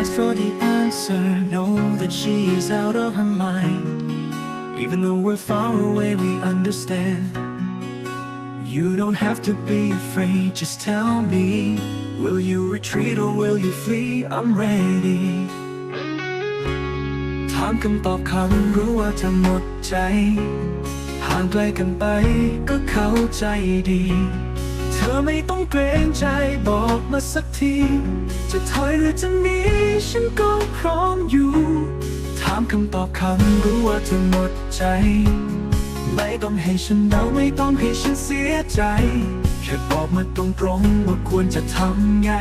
ask for the answer, know that she is out of her mind. Even though we're far away, we understand. You don't have to be afraid, just tell me. Will you retreat or will you flee? I'm ready. ถามคำตอบคำรู้ว่าเธอหมดใจ ห่างไกลกันไปก็เข้าใจดี เ ธอไม่ต้องเกรงใจบอกมาสักที จะถอยหรือจะหนีฉันก็พร้อมอยู่ ถามคำตอบคำรู้ว่าเธอหมดใจ ไม่ต้องให้ฉันเดาไม่ต้องให้ฉันเสียใจแค่บอกมาตรงๆว่าควรจะทำไง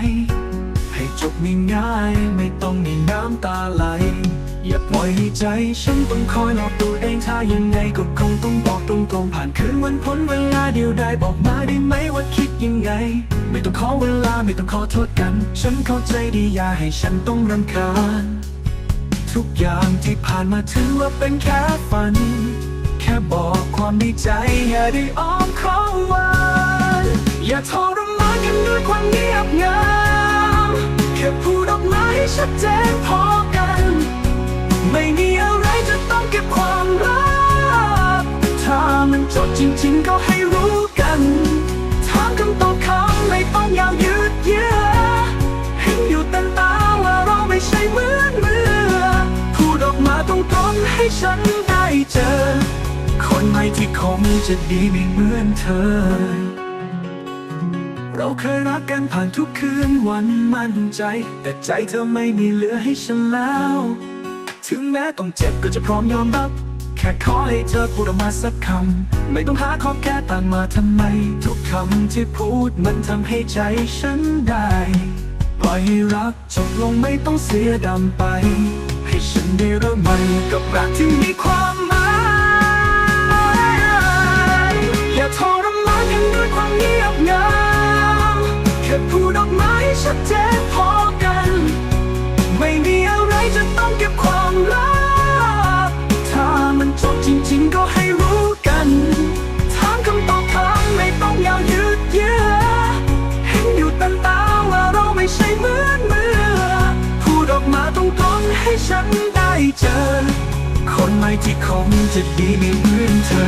ให้จบง่ายๆไม่ต้องมีน้ำตาไหล อย่าปล่อยให้ใจ ฉันต้องคอยหลอกตัวเองถ้ายังไงก็คงต้องบอกตรงๆผ่านคืนวันพ้นเวลาเดียวได้บอกมาได้ไหมว่าคิดยังไง ไม่ต้องขอเวลาไม่ต้องขอโทษกัน ฉันเข้าใจดีอย่าให้ฉันต้องรำคาญ ทุกอย่างที่ผ่านมาถือว่าเป็นแค่ฝัน แค่บอกความในใจอย่าได้อ้อมค้อวานอย่าทร จริงๆก็ให้รู้กันถามคำตอบคำไม่ต้องยาวยืดเยื้อเห็นอยู่เต็มตาว่าเราไม่ใช่เหมือนเมื่อพูดออกมาตรงๆให้ฉันได้เจอ คนใหม่ที่คงจะดีไม่เหมือนเธอ เราเคยรักกันผ่านทุกคืนวันมั่นใจ แต่ใจเธอไม่มีเหลือให้ฉันแล้ว ถึงแม้ต้องเจ็บก็จะพร้อมยอมรับ แค่ขอให้เธอพูดออกมาสักคำ ไม่ต้องหาข้อแก้ต่างมาทำไม ทุกคำที่พูดมันทำให้ใจฉันได้ ปล่อยให้รักจบลงไม่ต้องเสียดำไป ให้ฉันได้เริ่มใหม่กับรักที่มีความหมาย อย่าทรมานกันด้วยความเงียบเงาแค่พูดออกมาให้ชัดเจนพอ ให้ฉันได้เจอ คนใหม่ที่คงจะดีไม่เหมือนเธอ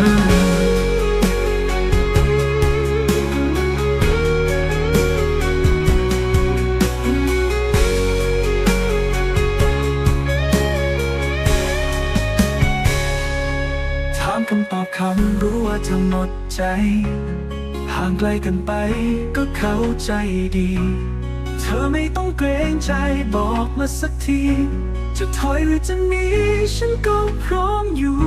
ถามคำตอบคำรู้ว่าเธอหมดใจ ห่างไกลกันไปก็เข้าใจดี เธอไม่ต้องเกรงใจบอกมาสักที จะถอยหรือจะหนีฉันก็พร้อมอยู่